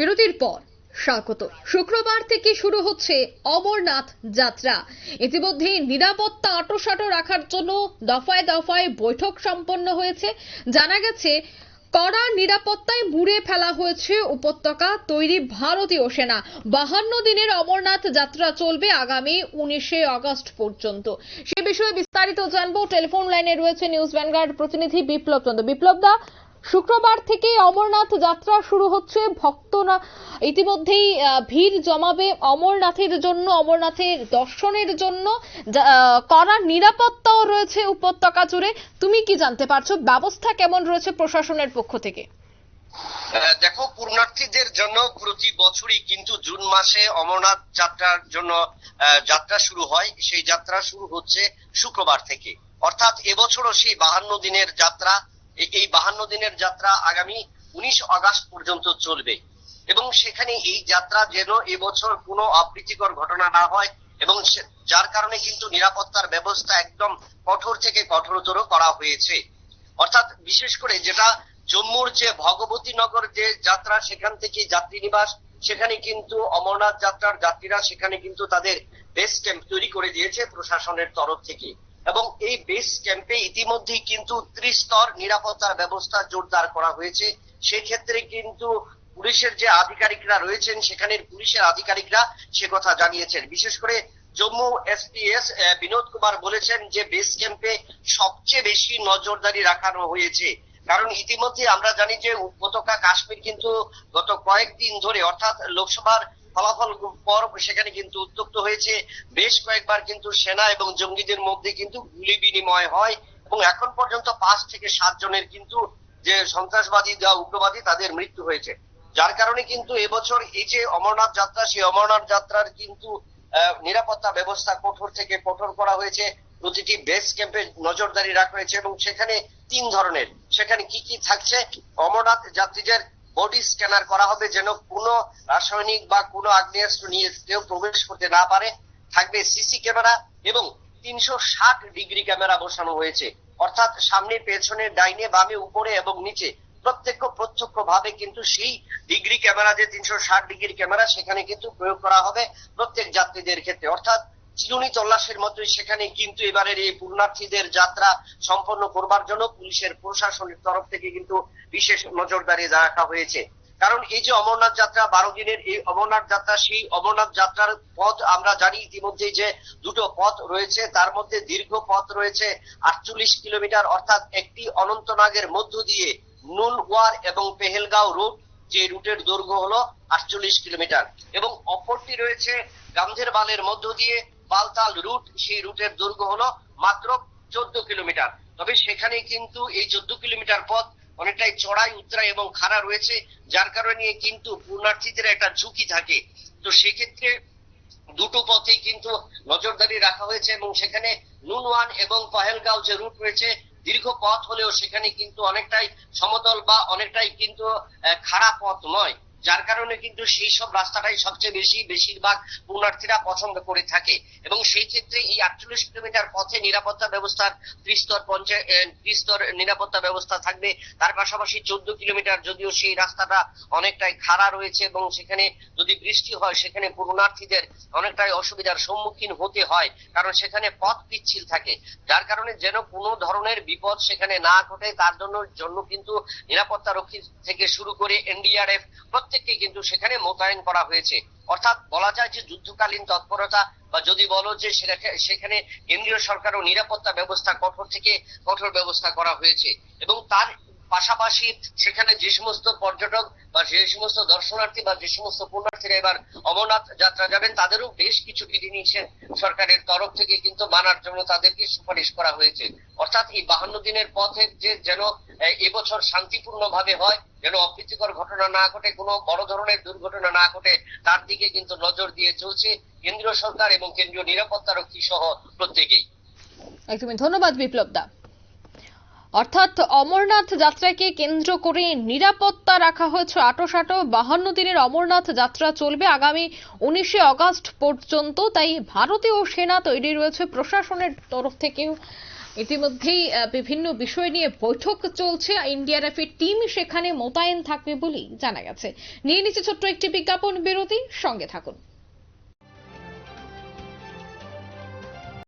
বিরতির পর স্বাগত। শুক্রবার থেকে শুরু হচ্ছে অমরনাথ যাত্রা। ইতিমধ্যে নিরাপত্তা আটোসাটো রাখার জন্য দফায় দফায় বৈঠক সম্পন্ন হয়েছে। জানা গেছে, কড়া নিরাপত্তায় মুড়ে ফেলা হয়েছে উপত্যকা তৈরি ভারতীয় সেনা। বাহান্ন দিনের অমরনাথ যাত্রা চলবে আগামী উনিশে আগস্ট পর্যন্ত। সে বিষয়ে বিস্তারিত জানব। টেলিফোন লাইনে রয়েছে নিউজ ভ্যানগার্ড প্রতিনিধি বিপ্লব চন্দ্র। বিপ্লব দা শুক্রবার থেকে অমরনাথ যাত্রা শুরু হচ্ছে। ভক্তরা ইতিমধ্যেই ভিড় জমাবে অমরনাথের জন্য, অমরনাথের দর্শনের জন্য। কড়া নিরাপত্তাও রয়েছে উপত্যকা জুড়ে। তুমি কি জানতে পারছ? ব্যবস্থা কেমন রয়েছে প্রশাসনের পক্ষ থেকে? দেখো, পূর্ণার্থীদের জন্য প্রতি বছরই কিন্তু জুন মাসে অমরনাথ যাত্রার জন্য যাত্রা শুরু হয়। সেই যাত্রা শুরু হচ্ছে শুক্রবার থেকে। অর্থাৎ এবছরও সেই বাহান্ন দিনের যাত্রা এই বাহান্ন দিনের যাত্রা আগামী উনিশ আগস্ট পর্যন্ত চলবে। এবং সেখানে এই যাত্রা যেন এবছর কোনো অপ্রীতিকর ঘটনা না হয় এবং যার কারণে কিন্তু নিরাপত্তার ব্যবস্থা একদম কঠোর থেকে কঠোরতর করা হয়েছে। অর্থাৎ বিশেষ করে যেটা জম্মুর যে ভগবতী নগর যে যাত্রা, সেখান থেকে যাত্রী নিবাস সেখানে কিন্তু অমরনাথ যাত্রার যাত্রীরা সেখানে কিন্তু তাদের বেস ক্যাম্প তৈরি করে দিয়েছে প্রশাসনের তরফ থেকে। এবং এই বেস ক্যাম্পে ইতিমধ্যেই কিন্তু ত্রিস্তর নিরাপত্তার ব্যবস্থা জোরদার করা হয়েছে। সেক্ষেত্রে কিন্তু পুলিশের যে আধিকারিকরা রয়েছেন, সেখানের পুলিশের আধিকারিকরা সে কথা জানিয়েছেন। বিশেষ করে জম্মু এসপিএস বিনোদ কুমার বলেছেন যে বেস ক্যাম্পে সবচেয়ে বেশি নজরদারি রাখানো হয়েছে। কারণ ইতিমধ্যে আমরা জানি যে উপত্যকা কাশ্মীর কিন্তু গত কয়েকদিন ধরে, অর্থাৎ লোকসভার ফলাফল পর সেখানে কিন্তু উত্তপ্ত হয়েছে। বেশ কয়েকবার কিন্তু সেনা এবং জঙ্গিদের মধ্যে কিন্তু গুলি বিনিময় হয় এবং এখন পর্যন্ত পাঁচ থেকে সাত জনের কিন্তু যে সন্ত্রাসবাদী বা উগ্রবাদী তাদের মৃত্যু হয়েছে। যার কারণে কিন্তু এবছর এই যে অমরনাথ যাত্রা, সেই অমরনাথ যাত্রার কিন্তু নিরাপত্তা ব্যবস্থা কঠোর থেকে কঠোর করা হয়েছে। প্রতিটি বেস ক্যাম্পে নজরদারি রাখা হয়েছে এবং সেখানে তিন ধরনের, সেখানে কি কি থাকছে? অমরনাথ যাত্রীদের বডি স্ক্যানার করা হবে যেন কোনো রাসায়নিক বা কোনো আগ্নেয়াস্ত্র নিয়ে কেউ প্রবেশ করতে না পারে। থাকবে সিসি ক্যামেরা এবং তিনশো ষাট ডিগ্রি ক্যামেরা বসানো হয়েছে। অর্থাৎ সামনে, পেছনে, ডাইনে, বামে, উপরে এবং নিচে প্রত্যক্ষ প্রত্যক্ষ ভাবে কিন্তু সেই ডিগ্রি ক্যামেরা যে তিনশো ষাট ডিগ্রি ক্যামেরা, সেখানে কিন্তু প্রয়োগ করা হবে প্রত্যেক যাত্রীদের ক্ষেত্রে। অর্থাৎ চিরুনি তল্লাশের মতোই সেখানে কিন্তু এবারের এই পূর্ণার্থীদের যাত্রা সম্পন্ন করবার জন্য পুলিশের প্রশাসনের তরফ থেকে কিন্তু বিশেষ নজরদারি রাখা হয়েছে। কারণ এই যে অমরনাথ যাত্রা, বারো দিনের এই অমরনাথ যাত্রা, সেই অমরনাথ যাত্রার পথ আমরা জানি ইতিমধ্যে যে দুটো পথ রয়েছে। তার মধ্যে দীর্ঘ পথ রয়েছে আটচল্লিশ কিলোমিটার, অর্থাৎ একটি অনন্তনাগের মধ্য দিয়ে নুনওয়ার এবং পেহেলগাঁও রুট, যে রুটের দৈর্ঘ্য হলো আটচল্লিশ কিলোমিটার। এবং অপরটি রয়েছে গান্ধেরবালের মধ্য দিয়ে বালতাল রুট, সেই রুটের দৈর্ঘ্য হলো মাত্র চোদ্দ কিলোমিটার। তবে সেখানে কিন্তু এই চোদ্দ কিলোমিটার পথ অনেকটাই চড়াই, উতরাই এবং খাড়া রয়েছে, যার কারণে কিন্তু পূর্ণার্থীদের একটা ঝুঁকি থাকে। তো সেক্ষেত্রে দুটো পথেই কিন্তু নজরদারি রাখা হয়েছে এবং সেখানে নুনওয়ান এবং পহেলগাঁও যে রুট রয়েছে, দীর্ঘ পথ হলেও সেখানে কিন্তু অনেকটাই সমতল বা অনেকটাই কিন্তু খারাপ পথ নয়। যার কারণে কিন্তু সেই সব রাস্তাটাই সবচেয়ে বেশি বেশিরভাগ পূর্ণার্থীরা পছন্দ করে থাকে। এবং সেই ক্ষেত্রে এই আটচল্লিশ কিলোমিটার পথে নিরাপত্তা ব্যবস্থার ত্রিস্তর পঞ্চায়েত ত্রিস্তর নিরাপত্তা ব্যবস্থা থাকবে। তার পাশাপাশি চোদ্দ কিলোমিটার যদিও সেই রাস্তাটা অনেকটাই খাড়া রয়েছে এবং সেখানে যদি বৃষ্টি হয়, সেখানে পূর্ণার্থীদের অনেকটাই অসুবিধার সম্মুখীন হতে হয়, কারণ সেখানে পথ পিচ্ছিল থাকে। যার কারণে যেন কোনো ধরনের বিপদ সেখানে না ঘটে, তার জন্য জন্য কিন্তু নিরাপত্তা রক্ষী থেকে শুরু করে এনডিআরএফ প্রত্যেককে কিন্তু সেখানে মোতায়েন করা হয়েছে। অর্থাৎ বলা যায় যে যুদ্ধকালীন তৎপরতা, বা যদি বলো যে সেখানে কেন্দ্রীয় সরকারও নিরাপত্তা ব্যবস্থা কঠোর থেকে কঠোর ব্যবস্থা করা হয়েছে। এবং তার পাশাপাশি সেখানে যে সমস্ত পর্যটক বা যে সমস্ত দর্শনার্থী বা যে সমস্ত পুণ্যার্থীরা এবার অমরনাথ যাত্রা যাবেন, তাদেরও বেশ কিছু বিধিনিষেধ সরকারের তরফ থেকে কিন্তু মানার জন্য তাদেরকে সুপারিশ করা হয়েছে। অর্থাৎ এই বাহান্ন দিনের পথে যে যেন এবছর শান্তিপূর্ণ ভাবে হয়, যেন অপ্রীতিকর ঘটনা না ঘটে, কোনো বড় ধরনের দুর্ঘটনা না ঘটে, তার দিকে কিন্তু নজর দিয়ে চলছে কেন্দ্রীয় সরকার এবং কেন্দ্রীয় নিরাপত্তা রক্ষী সহ প্রত্যেকেই। একদমই। ধন্যবাদ বিপ্লব দা। অর্থাৎ অমরনাথ যাত্রাকে কেন্দ্র করে নিরাপত্তা রাখা হয়েছে আটোসাটো। বাহান্ন দিনের অমরনাথ যাত্রা চলবে আগামী উনিশে আগস্ট পর্যন্ত। তাই ভারতীয় সেনা তৈরি রয়েছে প্রশাসনের তরফ থেকেও। ইতিমধ্যেই বিভিন্ন বিষয় নিয়ে বৈঠক চলছে। এনডিআরএফ এর টিম সেখানে মোতায়েন থাকবে বলেই জানা গেছে। নিয়ে নিচ্ছে ছোট্ট একটি বিজ্ঞাপন বিরতি। সঙ্গে থাকুন।